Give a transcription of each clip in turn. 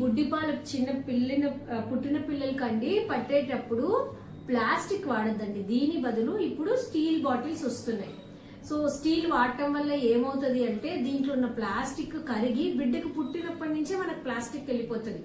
బుడ్డిపాలు చిన్న పిల్లిన పుట్టిన పిల్లలకండి పట్టేటప్పుడు ప్లాస్టిక్ వాడద్దండి. దీని బదులు ఇప్పుడు స్టీల్ బాటిల్స్ వస్తున్నాయి. సో స్టీల్ వాడటం వల్ల ఏమవుతుంది అంటే దీంట్లో ఉన్న ప్లాస్టిక్ కరిగి బిడ్డకు పుట్టినప్పటి నుంచే మనకు ప్లాస్టిక్ వెళ్ళిపోతుంది.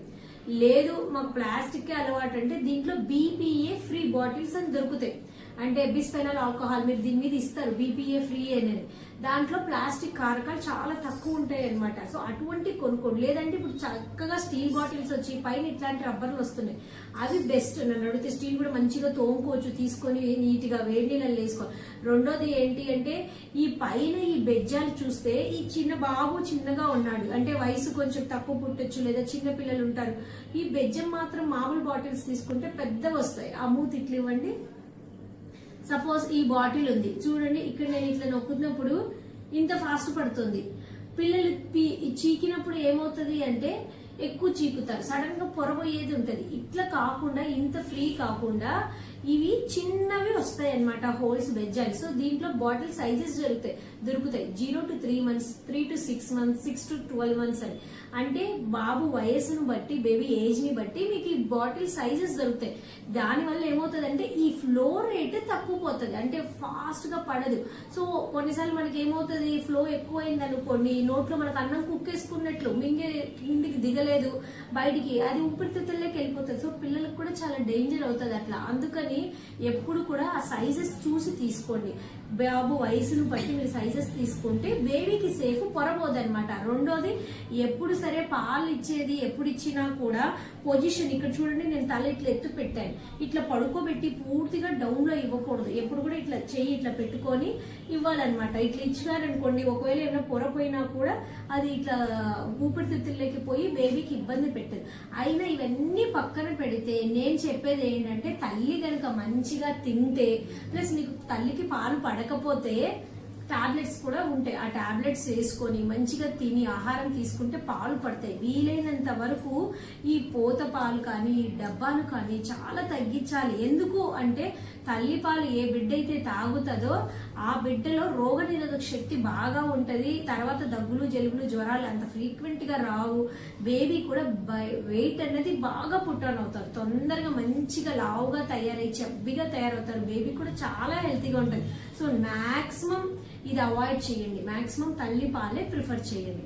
లేదు మాకు ప్లాస్టిక్ అలవాటు అంటే దీంట్లో బీపీఏ ఫ్రీ బాటిల్స్ అని దొరుకుతాయి. అంటే బిస్ఫెనల్ ఆల్కహాల్ మీరు దీని మీద ఇస్తారు బీపీఏ ఫ్రీ అనేది. దాంట్లో ప్లాస్టిక్ కారకాలు చాలా తక్కువ ఉంటాయి అనమాట సో అటువంటి కొనుక్కోండి. లేదంటే ఇప్పుడు చక్కగా స్టీల్ బాటిల్స్ వచ్చి పైన ఇట్లాంటి రబ్బర్లు వస్తున్నాయి. అవి బెస్ట్. నన్ను అడిగితే స్టీల్ కూడా మంచిగా తోముకోవచ్చు తీసుకొని నీట్గా వేడి నీళ్ళలో వేసుకో. రెండోది ఏంటి అంటే ఈ పైన ఈ బెజ్జాలు చూస్తే ఈ చిన్న బాబు చిన్నగా ఉన్నాడు. అంటే వయసు కొంచెం తక్కువ పుట్టొచ్చు లేదా చిన్న పిల్లలు ఉంటారు. ఈ బెజ్జం మాత్రం మామూలు బాటిల్స్ తీసుకుంటే పెద్ద వస్తాయి. ఆ మూతి ఇట్లు ఇవ్వండి. సపోజ్ ఈ బాటిల్ ఉంది. చూడండి ఇక్కడ నేను ఇట్లా నొక్కుతున్నప్పుడు ఇంత ఫాస్ట్ పడుతుంది. పిల్లలు పీ- చీకినప్పుడు ఏమవుతుంది అంటే ఎక్కువ చీకుతారు. సడన్గా పొరబోయేది ఉంటది. ఇట్లా కాకుండా ఇంత ఫ్రీ కాకుండా ఇవి చిన్నవి వస్తాయి అనమాట హోల్స్ అండ్. సో దీంట్లో బాటిల్ సైజెస్ జరుగుతాయి దొరుకుతాయి. Zero to three months three to six months six to twelve months అని. అంటే బాబు వయసును బట్టి బేబీ ఏజ్ని బట్టి మీకు ఈ బాటిల్ సైజెస్ దొరుకుతాయి. దానివల్ల ఏమవుతుంది అంటే ఈ ఫ్లో రేట్ తక్కువ పోతుంది అంటే ఫాస్ట్గా పడదు. సో కొన్నిసార్లు మనకి ఏమవుతుంది ఫ్లో ఎక్కువైంది అనుకోండి నోట్లో మనకు అన్నం కుక్కేసుకున్నట్లు మింగే ఇంటికి దిగలేదు బయటికి అది ఊపిరితిత్తుల్లోకి వెళ్ళిపోతుంది. సో పిల్లలకు కూడా చాలా డేంజర్ అవుతుంది అట్లా. అందుకని ఎప్పుడు కూడా ఆ సైజెస్ చూసి తీసుకోండి. బాబు వయసును బట్టి మీరు సైజెస్ తీసుకుంటే బేబీకి సేఫ్ పొరబోదు అనమాట రెండోది ఎప్పుడు సరే పాలు ఇచ్చేది ఎప్పుడు ఇచ్చినా కూడా పొజిషన్ ఇక్కడ చూడండి నేను తల ఇట్లా ఎత్తు పెట్టాను. ఇట్లా పడుకోబెట్టి పూర్తిగా డౌన్లో ఇవ్వకూడదు. ఎప్పుడు కూడా ఇట్లా చెయ్యి ఇట్లా పెట్టుకొని ఇవ్వాలన్నమాట. ఇట్లా ఇచ్చినారనుకోండి ఒకవేళ ఏమైనా పొరపోయినా కూడా అది ఇట్లా ఊపిరితిత్తుల్లోకి పోయి బేబీకి ఇబ్బంది పెట్టదు. అయినా ఇవన్నీ పక్కన పెడితే నేను చెప్పేది ఏంటంటే తల్లి కనుక మంచిగా తింటే ప్లస్ నీకు తల్లికి పాలు పడకపోతే టాబ్లెట్స్ కూడా ఉంటాయి. ఆ టాబ్లెట్స్ వేసుకొని మంచిగా తిని ఆహారం తీసుకుంటే పాలు పడతాయి. వీలైనంత వరకు ఈ పోత పాలు కానీ ఈ డబ్బాలు కానీ చాలా తగ్గించాలి. ఎందుకు అంటే తల్లిపాలు ఏ బిడ్డ అయితే తాగుతుందో ఆ బిడ్డలో రోగ నిరోధక శక్తి బాగా ఉంటుంది. తర్వాత దగ్గులు జలుబులు జ్వరాలు అంత ఫ్రీక్వెంట్గా రావు. బేబీ కూడా వెయిట్ అనేది బాగా పుట్టాన్ అవుతారు. తొందరగా మంచిగా లావుగా తయారై చెబ్బిగా తయారవుతారు. బేబీ కూడా చాలా హెల్తీగా ఉంటుంది. సో మ్యాక్సిమం ఇది అవాయిడ్ చేయండి. మాక్సిమం తల్లి పాలే ప్రిఫర్ చేయండి.